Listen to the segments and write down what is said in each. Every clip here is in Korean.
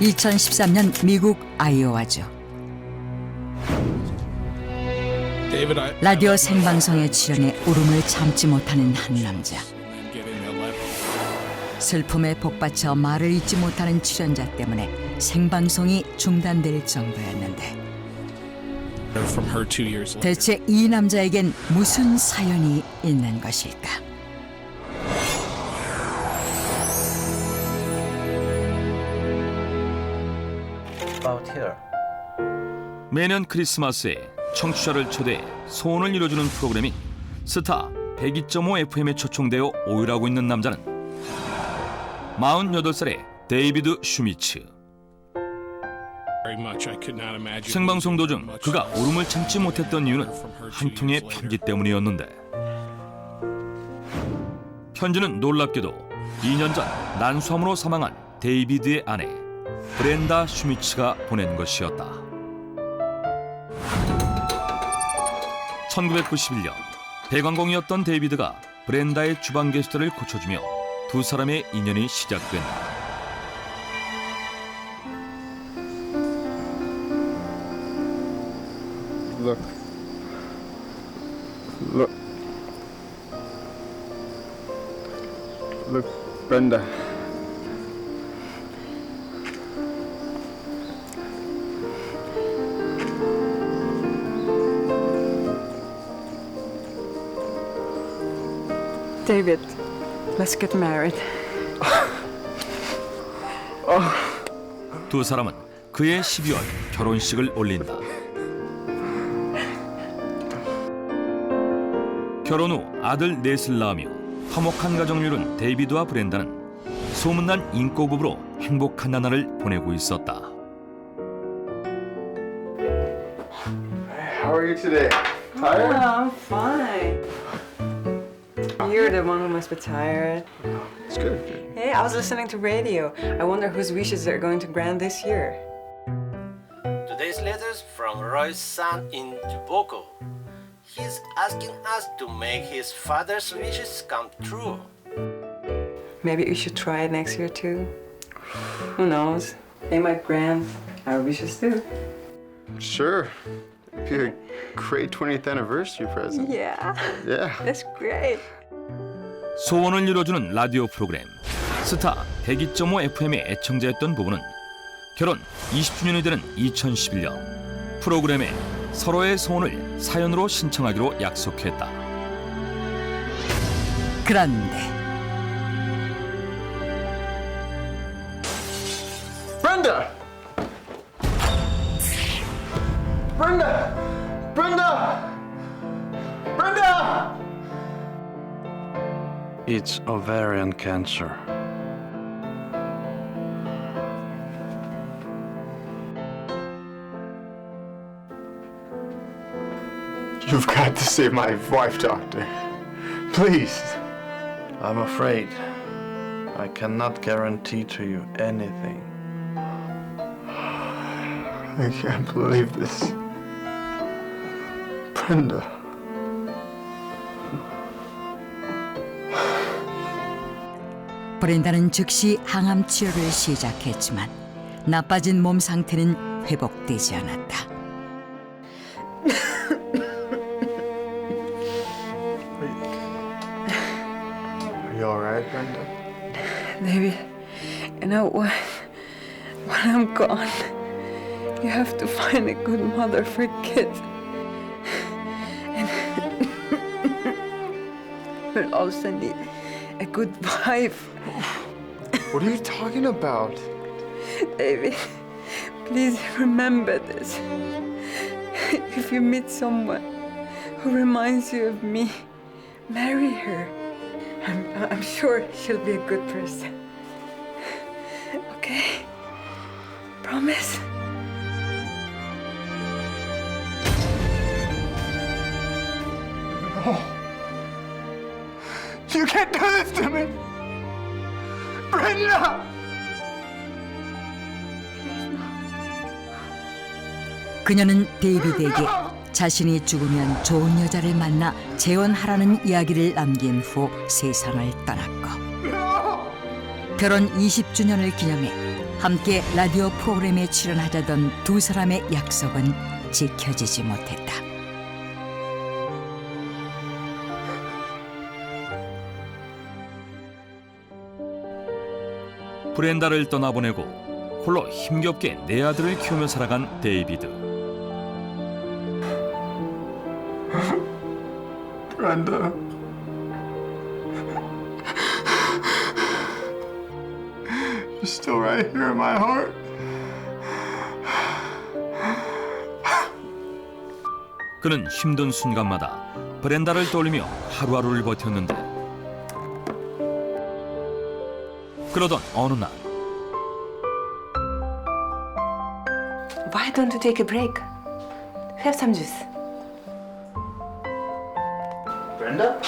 2013년 미국 아이오와주 라디오 생방송에 출연해 울음을 참지 못하는 한 남자 슬픔에 복받쳐 말을 잇지 못하는 출연자 때문에 생방송이 중단될 정도였는데. 대체 이 남자에겐 무슨 사연이 있는 것일까? 매년 크리스마스에 청취자를 초대해 소원을 이뤄주는 프로그램인 스타 102.5 FM에 초청되어 오일하고 있는 남자는 48살의 데이비드 슈미츠. 생방송 도중 그가 울음을 참지 못했던 이유는 한 통의. 편지 때문이었는데 편지는 놀랍게도 2년 전 난수암으로 사망한 데이비드의 아내 브렌다 슈미츠가 보낸 것이었다. 1991년 대관공이었던 데이비드가 브렌다의 주방 게스트를 고쳐주며 두 사람의 인연이 시작된다. Look. Look. Look, Brenda. David, let's get married. 두 사람은 그해 12월 결혼식을 올린다. 결혼 후 아들 넷을 낳으며 화목한 이룬 데이비드와 브렌다는 소문난 인꼬부부로 행복한 나날을 보내고 있었다. How are you today? Tired? I'm fine. You're the one who must be tired. It's good. Hey, I was listening to radio. I wonder whose wishes they're going to grant this year. Today's letters from Roy's son in Duboco. He's asking us to make his father's wishes come true. Maybe we should try it next year too. Who knows? They might grant our wishes too. Sure. Be a great 20th anniversary present. Yeah, Yeah. that's great. 소원을 이뤄주는 라디오 프로그램 스타 102.5 FM의 애청자였던 부부는 결혼 20주년이 되는 2011년 프로그램에 서로의 소원을 사연으로 신청하기로 약속했다. 그런데 Brenda! Brenda! Brenda! Brenda! It's ovarian cancer. You've got to save my wife, Doctor. Please. I'm afraid I cannot guarantee to you anything. I can't believe this. Brenda. 브렌다는 즉시 항암 치료를 시작했지만 나빠진 몸 상태는 회복되지 않았다. Are you alright, Brenda? David, you know what? When I'm gone, you have to find a good mother for kids. Also need a good wife. What are you talking about? David, please remember this. If you meet someone who reminds you of me, marry her. I'm, I'm sure she'll be a good person. Okay? Promise? You can't do this to me! Brenda! 그녀는 데이비드에게 자신이 죽으면 좋은 여자를 만나 재혼하라는 이야기를 남긴 후 세상을 떠났고 결혼 20주년을 기념해 함께 라디오 프로그램에 출연하자던 두 사람의 약속은 지켜지지 못했다. 브렌다를 떠나보내고 홀로 힘겹게 내 아들을 키우며 살아간 데이비드. Brenda. You're still right here in my heart. 그는 힘든 순간마다 브렌다를 떠올리며 하루하루를 버텼는데 그러던 어느 날 Why don't you take a break? Have some juice. Brenda?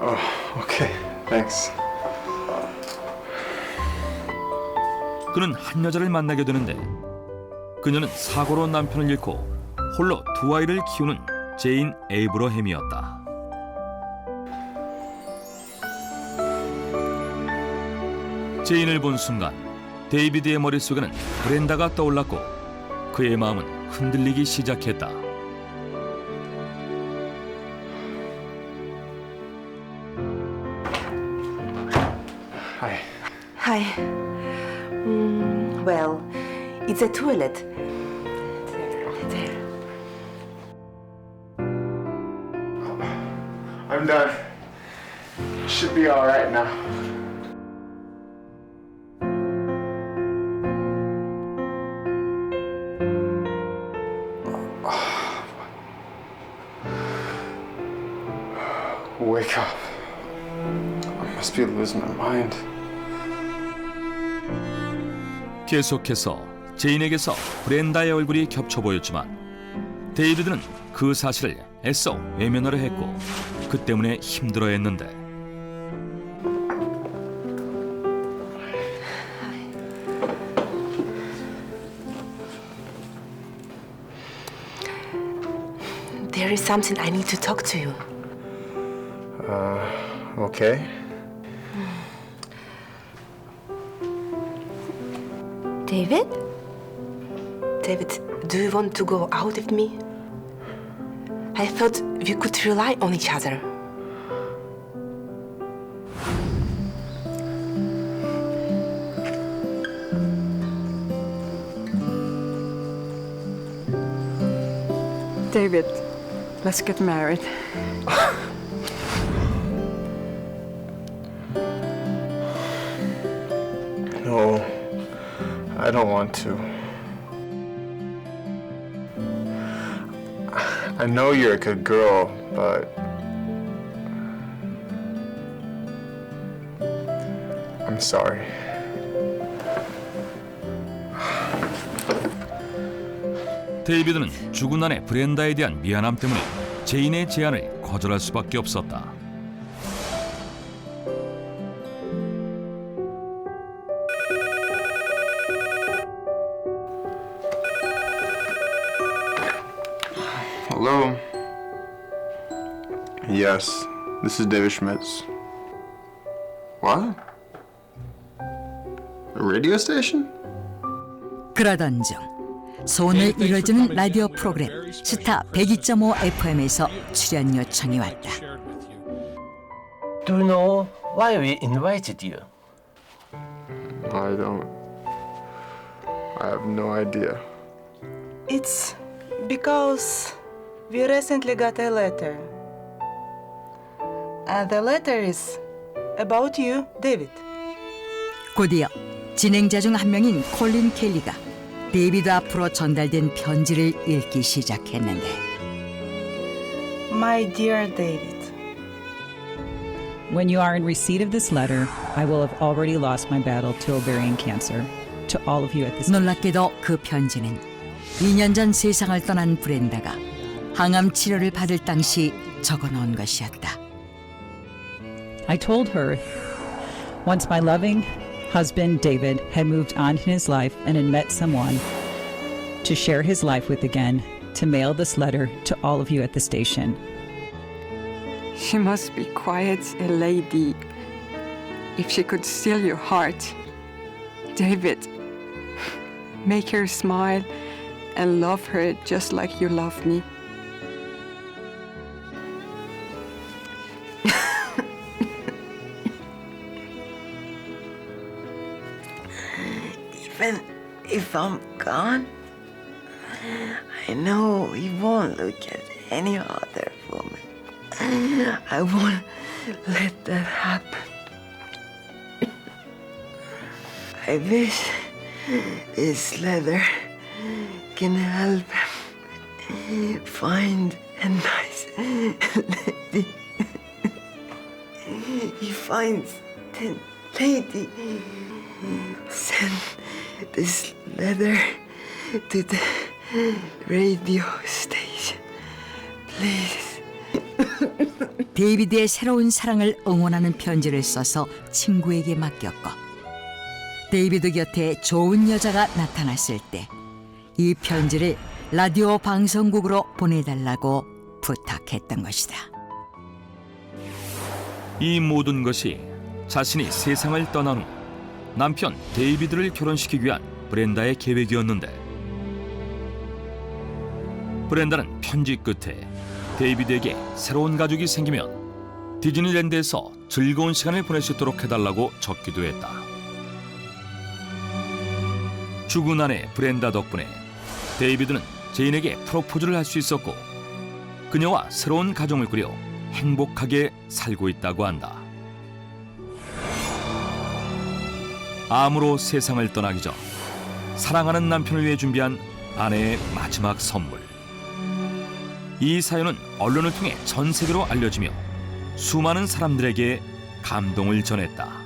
Oh, okay. Thanks. 그는 한 여자를 만나게 되는데 그녀는 사고로 남편을 잃고 홀로 두 아이를 키우는 제인 에이브러햄이었다. 제인을 본 순간 데이비드의 머릿속에는 브렌다가 떠올랐고 그의 마음은 흔들리기 시작했다. Hi. Hi. Mm, well, it's a toilet. There. I'm done. Should be all right now. Losing my mind. 계속해서 제인에게서 브렌다의 얼굴이 겹쳐 보였지만 데이비드는 그 사실을 애써 외면하려 했고 그 때문에 힘들어했는데 There is something I need to talk to you. Okay. David? David, do you want to go out with me? I thought we could rely on each other. David, let's get married. don't want to. I know you're a good girl, but. I'm sorry. 데이비드는 죽은 아내 브렌다에 대한 미안함 때문에 제인의 제안을 거절할 수밖에 없었다. Hello? Yes, this is David Schmitz. What? A radio station? 그러던 중 소원을 이뤄주는 라디오 프로그램 스타 102.5 FM에서 출연 요청이 왔다. Shared with you. Do you know why we invited you? I don't. I have no idea. It's because we recently got a letter. And the letter is about you, David. 곧이어 진행자 중 한 명인 콜린 켈리가 데이비드 앞으로 전달된 편지를 읽기 시작했는데 My dear David, When you are in receipt of this letter, I will have already lost my battle to ovarian cancer. To all of you at this 놀랍게도 그 편지는 2년 전 세상을 떠난 브렌다가 항암 치료를 받을 당시 적어놓은 것이었다. I told her once my loving husband David had moved on in his life and had met someone to share his life with again, to mail this letter to all of you at the station. She must be quite a lady. If she could steal your heart, David, make her smile and love her just like you love me. Even if I'm gone, I know he won't look at any other woman. I won't let that happen. I wish this leather can help him find a nice lady. He finds the lady. Send this letter to the radio station, please. 데이비드의 새로운 사랑을 응원하는 편지를 써서 친구에게 맡겼고 데이비드 곁에 좋은 여자가 나타났을 때 이 편지를 라디오 방송국으로 보내달라고 부탁했던 것이다. 이 모든 것이 자신이 세상을 떠난 후 남편 데이비드를 결혼시키기 위한 브렌다의 계획이었는데 브렌다는 편지 끝에 데이비드에게 새로운 가족이 생기면 디즈니랜드에서 즐거운 시간을 보낼 수 있도록 해달라고 적기도 했다. 죽은 아내 브렌다 덕분에 데이비드는 제인에게 프로포즈를 할 수 있었고 그녀와 새로운 가정을 꾸려 행복하게 살고 있다고 한다. 암으로 세상을 떠나기 전 사랑하는 남편을 위해 준비한 아내의 마지막 선물. 이 사연은 언론을 통해 전 세계로 알려지며 수많은 사람들에게 감동을 전했다.